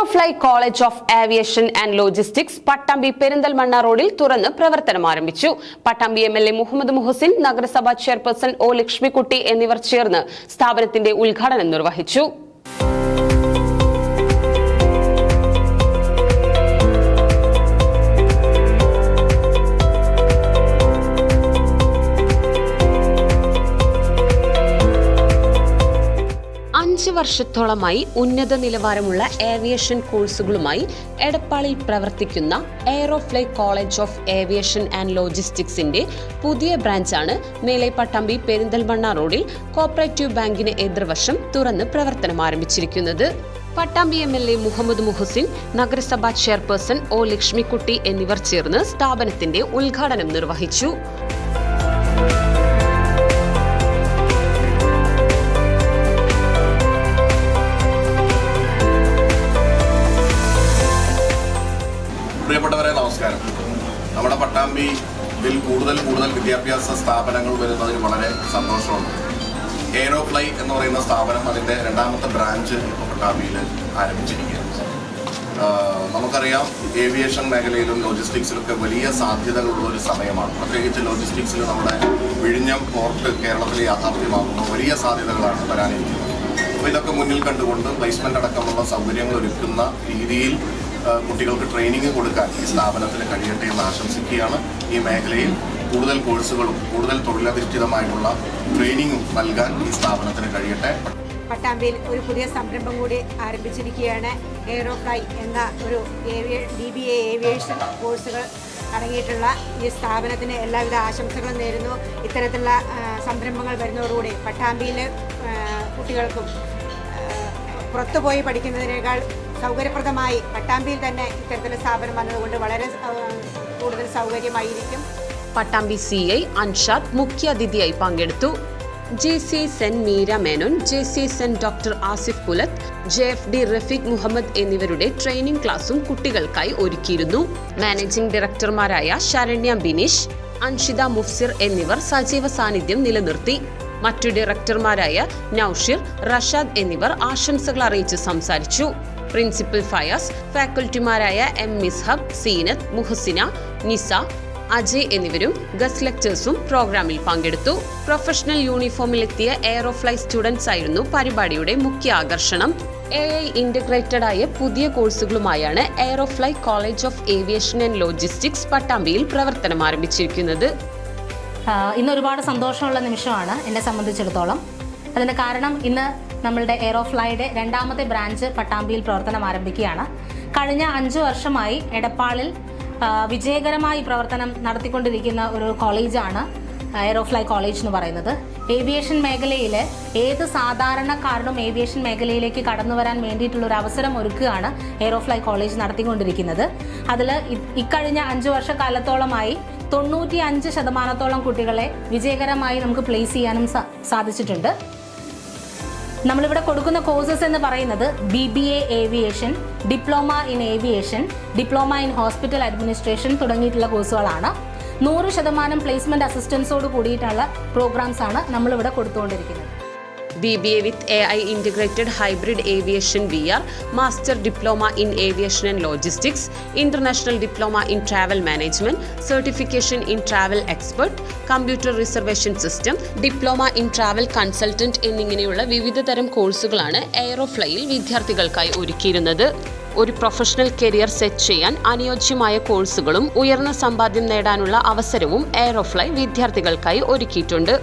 Aerofly college of aviation and logistics Pattambi Perinthalmanna റോഡിൽ തുറന്ന് പ്രവർത്തനം ആരംഭിച്ചു. Pattambi M L A Muhammad Muhsin നഗരസഭാ ചെയർപേഴ്സൺ ഒ ലക്ഷ്മിക്കുട്ടി എന്നിവർ ചേർന്ന് സ്ഥാപനത്തിന്റെ ഉദ്ഘാടനം നിർവഹിച്ചു. അഞ്ച് വർഷത്തോളമായി ഉന്നത നിലവാരമുള്ള ഏവിയേഷൻ കോഴ്സുകളുമായി എടപ്പാളിൽ പ്രവർത്തിക്കുന്ന Aerofly college of aviation and ലോജിസ്റ്റിക്സിന്റെ പുതിയ ബ്രാഞ്ചാണ് മേലെ പട്ടാമ്പി പെരിന്തൽമണ്ണ റോഡിൽ കോപ്പറേറ്റീവ് ബാങ്കിന് എതിർവശം തുറന്ന് പ്രവർത്തനം ആരംഭിച്ചിരിക്കുന്നത്. Pattambi M L A Muhammad Muhsin നഗരസഭാ ചെയർപേഴ്സൺ ഒ ലക്ഷ്മിക്കുട്ടി എന്നിവർ ചേർന്ന് സ്ഥാപനത്തിന്റെ ഉദ്ഘാടനം നിർവഹിച്ചു. നമ്മുടെ പട്ടാമ്പിയിൽ കൂടുതൽ കൂടുതൽ വിദ്യാഭ്യാസ സ്ഥാപനങ്ങൾ വരുന്നതിന് വളരെ സന്തോഷമുണ്ട്. എയ്റോപ്ലൈ എന്ന് പറയുന്ന സ്ഥാപനം അതിന്റെ രണ്ടാമത്തെ ബ്രാഞ്ച് ഇപ്പോൾ പട്ടാമ്പിയിൽ ആരംഭിച്ചിരിക്കുകയാണ്. നമുക്കറിയാം ഏവിയേഷൻ മേഖലയിലും ലോജിസ്റ്റിക്സിലൊക്കെ വലിയ സാധ്യതകളുള്ള ഒരു സമയമാണ്. പ്രത്യേകിച്ച് ലോജിസ്റ്റിക്സിൽ നമ്മുടെ വിഴിഞ്ഞം പോർട്ട് കേരളത്തിൽ യാഥാർത്ഥ്യമാകുന്ന വലിയ സാധ്യതകളാണ് വരാനിരിക്കുന്നത്. അപ്പോൾ ഇതൊക്കെ മുന്നിൽ കണ്ടുകൊണ്ട് പ്ലേസ്മെന്റ് അടക്കമുള്ള സൗകര്യങ്ങൾ ഒരുക്കുന്ന രീതിയിൽ കുട്ടികൾക്ക് ട്രെയിനിങ് കൊടുക്കാൻ ഈ സ്ഥാപനത്തിന് കഴിയട്ടെ എന്ന് ആശംസിക്കുകയാണ്. ഈ മേഖലയിൽ കൂടുതൽ കോഴ്സുകളും കൂടുതൽ തൊഴിലധിഷ്ഠിതമായിട്ടുള്ള ട്രെയിനിങ്ങും നൽകാൻ ഈ സ്ഥാപനത്തിന് കഴിയട്ടെ. പട്ടാമ്പിയിൽ ഒരു പുതിയ സംരംഭം കൂടി ആരംഭിച്ചിരിക്കുകയാണ്. എയറോഫ്ലൈ എന്ന ഒരു ഡി ബി എ ഏവിയേഷൻ കോഴ്സുകൾ അടങ്ങിയിട്ടുള്ള ഈ സ്ഥാപനത്തിന് എല്ലാവിധ ആശംസകളും നേരുന്നു. ഇത്തരത്തിലുള്ള സംരംഭങ്ങൾ വരുന്നതോടുകൂടി പട്ടാമ്പിയിലെ കുട്ടികൾക്കും പുറത്തുപോയി പഠിക്കുന്നതിനേക്കാൾ സൗകര്യപ്രദമായി പട്ടാമ്പിയിൽ തന്നെ ഇത്തരത്തിലെ സ്ഥാപനം വന്നതുകൊണ്ട് വളരെ കൂടുതൽ സൗകര്യമായിരിക്കും. പട്ടാമ്പി സി ഐ അൻഷാദ് മുഖ്യാതിഥിയായി പങ്കെടുത്തു. J C S N Meera Menon J C S N doctor Asif Pulath J F D Rafeeq Muhammad എന്നിവരുടെ ട്രെയിനിംഗ് ക്ലാസും കുട്ടികൾക്കായി ഒരുക്കിയിരുന്നു. മാനേജിംഗ് ഡയറക്ടർമാരായ ശരണ്യ ബിനീഷ് അൻഷിത മുഫ്സിർ എന്നിവർ സജീവ സാന്നിധ്യം നിലനിർത്തി. മറ്റു ഡയറക്ടർമാരായ നൌഷിർ റഷാദ് എന്നിവർ ആശംസകൾ അറിയിച്ച് സംസാരിച്ചു. പ്രിൻസിപ്പൽ ഫയാസ് ഫാക്കൽറ്റിമാരായ എം മിസ്ഹബ് സീനത്ത് മുഹസിന നിസ അജയ് എന്നിവരും ഗസ്റ്റ് ലെക്ചേഴ്സും പ്രോഗ്രാമിൽ പങ്കെടുത്തു. പ്രൊഫഷണൽ യൂണിഫോമിലെത്തിയ എയറോഫ്ലൈ സ്റ്റുഡൻസ് ആയിരുന്നു പരിപാടിയുടെ മുഖ്യ ആകർഷണം. എ ഐ ഇന്റഗ്രേറ്റഡ് ആയ പുതിയ കോഴ്സുകളുമായാണ് Aerofly college of aviation and logistics പട്ടാമ്പിയിൽ പ്രവർത്തനം ആരംഭിച്ചിരിക്കുന്നത്. ഇന്ന് ഒരുപാട് സന്തോഷമുള്ള നിമിഷമാണ് എന്നെ സംബന്ധിച്ചിടത്തോളം. അതിന് കാരണം ഇന്ന് നമ്മളുടെ എയറോഫ്ലൈയുടെ രണ്ടാമത്തെ ബ്രാഞ്ച് പട്ടാമ്പിയിൽ പ്രവർത്തനം ആരംഭിക്കുകയാണ്. കഴിഞ്ഞ അഞ്ച് വർഷമായി എടപ്പാളിൽ വിജയകരമായി പ്രവർത്തനം നടത്തിക്കൊണ്ടിരിക്കുന്ന ഒരു കോളേജാണ് എയറോഫ്ലൈ കോളേജ് എന്ന് പറയുന്നത്. ഏവിയേഷൻ മേഖലയിൽ ഏത് സാധാരണക്കാരനും ഏവിയേഷൻ മേഖലയിലേക്ക് കടന്നു വരാൻ വേണ്ടിയിട്ടുള്ള ഒരു അവസരം ഒരുക്കുകയാണ് എയറോഫ്ലൈ കോളേജ് നടത്തിക്കൊണ്ടിരിക്കുന്നത്. അതിൽ ഇക്കഴിഞ്ഞ അഞ്ച് വർഷക്കാലത്തോളമായി തൊണ്ണൂറ്റി അഞ്ച് ശതമാനത്തോളം കുട്ടികളെ വിജയകരമായി നമുക്ക് പ്ലേസ് ചെയ്യാനും സാധിച്ചിട്ടുണ്ട്. നമ്മളിവിടെ കൊടുക്കുന്ന കോഴ്സസ് എന്ന് പറയുന്നത് B B A aviation diploma in aviation diploma in hospital administration തുടങ്ങിയിട്ടുള്ള കോഴ്സുകളാണ് നൂറ് ശതമാനം പ്ലേസ്മെന്റ് അസിസ്റ്റൻസോട് കൂടിയിട്ടുള്ള പ്രോഗ്രാംസാണ് നമ്മളിവിടെ കൊടുത്തുകൊണ്ടിരിക്കുന്നത്. B B A with A I integrated hybrid aviation V R master diploma in aviation and logistics international diploma in travel management certification in travel expert computer reservation system diploma in travel consultant എന്നിങ്ങനെയുള്ള വിവിധ തരം കോഴ്സുകളാണ് എയറോഫ്ലൈയിൽ വിദ്യാർത്ഥികൾക്കായി ഒരുക്കിയിരുന്നത്. ഒരു professional career set ചെയ്യാൻ അനുയോജ്യമായ കോഴ്സുകളും ഉയർന്ന സമ്പാദ്യം നേടാനുള്ള അവസരവും എയറോഫ്ലൈ വിദ്യാർത്ഥികൾക്കായി ഒരുക്കിയിട്ടുണ്ട്.